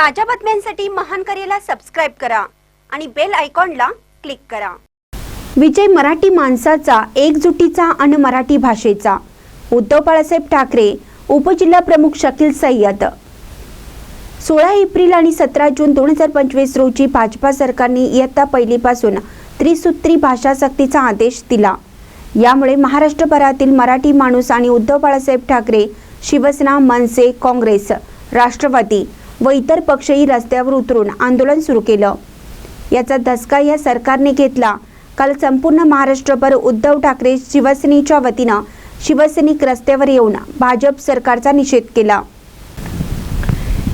ताज्या बातम्यांसाठी महान करेला सबस्क्राईब करा आणि बेल आयकॉनला क्लिक करा. विजय मराठी माणसाचा एकजुटीचा आणि मराठी भाषेचा. उद्धव बाळासाहेब ठाकरे उपजिल्हा प्रमुख शकील सय्यद. सोळा एप्रिल आणि सतरा जून दोन हजार पंचवीस रोजी भाजपा सरकारने इयत्ता पहिलीपासून त्रिसूत्री भाषा सक्तीचा आदेश दिला. यामुळे महाराष्ट्रभरातील मराठी माणूस आणि उद्धव बाळासाहेब ठाकरे शिवसेना मनसे काँग्रेस राष्ट्रवादी व इतर पक्षही रस्त्यावर उतरून आंदोलन सुरू केलं. याचा धसका या सरकारने घेतला. काल संपूर्ण महाराष्ट्रभर उद्धव ठाकरे शिवसेनेच्या वतीनं शिवसैनिक रस्त्यावर येऊन भाजप सरकारचा निषेध केला.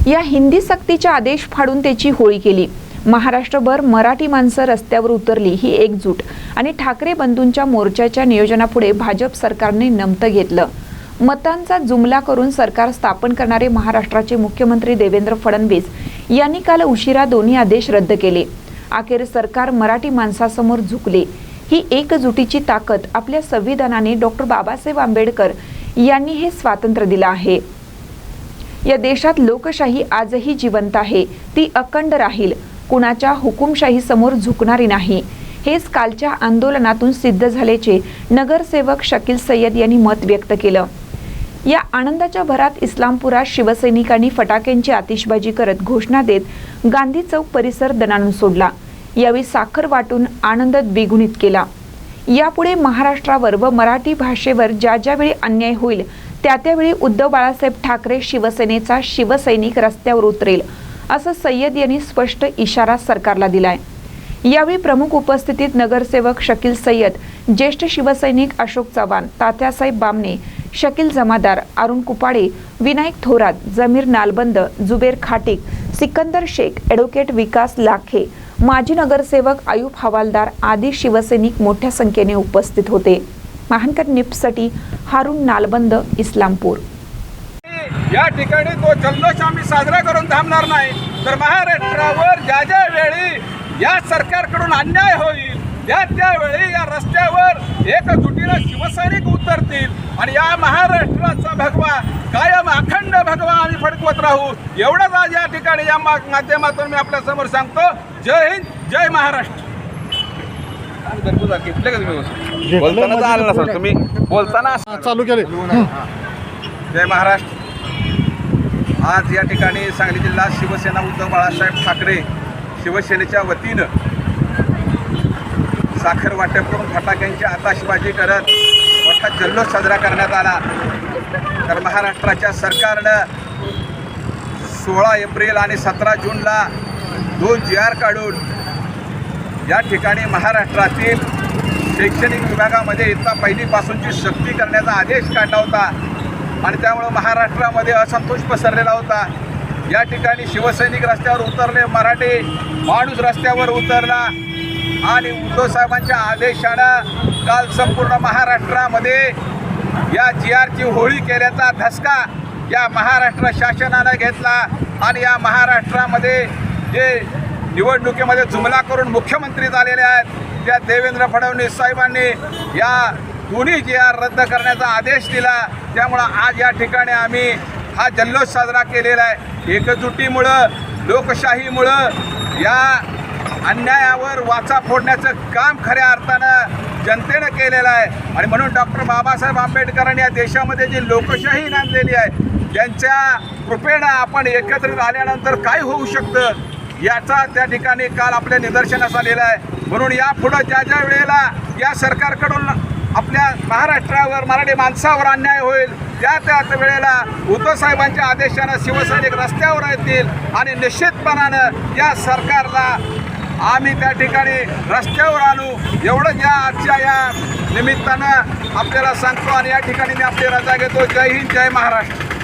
या हिंदी सक्तीचा आदेश फाडून त्याची होळी केली. महाराष्ट्रभर मराठी माणसं रस्त्यावर उतरली ही एकजूट आणि ठाकरे बंधूंच्या मोर्चाच्या नियोजनापुढे भाजप सरकारने नमतं घेतलं. मतांचा जुमला करून सरकार स्थापन करणारे महाराष्ट्राचे मुख्यमंत्री देवेंद्र फडणवीस यांनी काल उशिरा दोन्ही आदेश रद्द केले. अखेर सरकार मराठी माणसासमोर झुकले. ही एकजुटीची ताकद आपल्या संविधानाने डॉक्टर बाबासाहेब आंबेडकर यांनी हे स्वातंत्र्य दिलं आहे. या देशात लोकशाही आजही जिवंत आहे. ती अखंड राहील. कुणाच्या हुकुमशाही समोर झुकणारी नाही. हेच कालच्या आंदोलनातून सिद्ध झाल्याचे नगरसेवक शकील सय्यद यांनी मत व्यक्त केलं. या आनंदाच्या भरात इस्लामपुरात शिवसैनिकांनी फटाक्यांची आतिषबाजी करत घोषणा देत गांधी चौक परिसर दणाणून सोडला. यावेळी साखर वाटून आनंद द्विगुणित केला. यापुढे महाराष्ट्रावर व मराठी भाषेवर ज्या ज्यावेळी अन्याय होईल त्या त्यावेळी उद्धव बाळासाहेब ठाकरे शिवसेनेचा शिवसैनिक रस्त्यावर उतरेल असं सय्यद यांनी स्पष्ट इशारा सरकारला दिलाय. यावेळी प्रमुख उपस्थितीत नगरसेवक शकील सय्यद ज्येष्ठ शिवसैनिक अशोक चव्हाण तात्यासाहेब बामणे शकील जमादार अरुण कुपाडे विनायक थोरात जमीर नालबंद जुबेर खाटिक सिकंदर शेख ॲडव्होकेट विकास लाखे माजी नगरसेवक आयुब हवालदार आदी शिवसैनिक मोठ्या संख्येने उपस्थित होते. महानकर निपसाठी हारून नालबंद इस्लामपूर. या ठिकाणी तो जल्लोष आम्ही साजरा करून थांबणार नाही. तर महाराष्ट्रावर ज्या ज्या वेळी या सरकारकडून अन्याय होईल त्या त्यावेळी या रस्त्यावर एकजुटीनं शिवसैनिक उतरतील. आणि या महाराष्ट्राचा भगवा कायम अखंड भगवा आम्ही फडकवत राहू. एवढंच आज या ठिकाणी या मा- माध्यमातून मी आपल्यासमोर सांगतो. जय हिंद जय महाराष्ट्र. बोलताना नसेल तुम्ही. बोलताना चालू केले. जय महाराष्ट्र. आज या ठिकाणी सांगली जिल्हा शिवसेना उद्धव बाळासाहेब ठाकरे शिवसेनेच्या वतीनं साखर वाटप करून फटाक्यांची आताशबाजी करत मोठा जल्लोष साजरा करण्यात आला. तर महाराष्ट्राच्या सरकारनं सोळा एप्रिल आणि सतरा जूनला दोन जी आर काढून या ठिकाणी महाराष्ट्रातील शैक्षणिक विभागामध्ये इथला पहिलीपासूनची सक्ती करण्याचा आदेश काढला होता. आणि त्यामुळं महाराष्ट्रामध्ये असंतोष पसरलेला होता. या ठिकाणी शिवसैनिक रस्त्यावर उतरले मराठी माणूस रस्त्यावर उतरला. आणि उद्धव साहेबांच्या आदेशानं काल संपूर्ण महाराष्ट्रामध्ये या जी आरची होळी केल्याचा धसका या महाराष्ट्र शासनानं घेतला आणि या महाराष्ट्रामध्ये जे निवडणुकीमध्ये जुमला करून मुख्यमंत्री झालेले आहेत त्या देवेंद्र फडणवीस साहेबांनी या दोन्ही जी आर रद्द करण्याचा आदेश दिला. त्यामुळं आज या ठिकाणी आम्ही हा जल्लोष साजरा केलेला आहे. एकजुटीमुळं लोकशाहीमुळं या अन्यायावर वाचा फोडण्याचं काम खऱ्या अर्थानं जनतेनं केलेलं आहे. आणि म्हणून डॉक्टर बाबासाहेब आंबेडकरांनी या देशामध्ये जी लोकशाही नांदलेली आहे त्यांच्या कृपेनं आपण एकत्रित आल्यानंतर काय होऊ शकतं याचा त्या ठिकाणी काल आपल्या निदर्शनास आलेला आहे. म्हणून यापुढं ज्या ज्या वेळेला या सरकारकडून आपल्या महाराष्ट्रावर मराठी माणसावर अन्याय होईल त्या त्याच वेळेला उद्धवसाहेबांच्या आदेशानं शिवसैनिक रस्त्यावर येतील आणि निश्चितपणानं या सरकारला आम्ही त्या ठिकाणी रस्त्यावर आलो. एवढं या आजच्या या निमित्तानं आपल्याला सांगतो आणि या ठिकाणी मी आपली रजा घेतो जय हिंद जय महाराष्ट्र.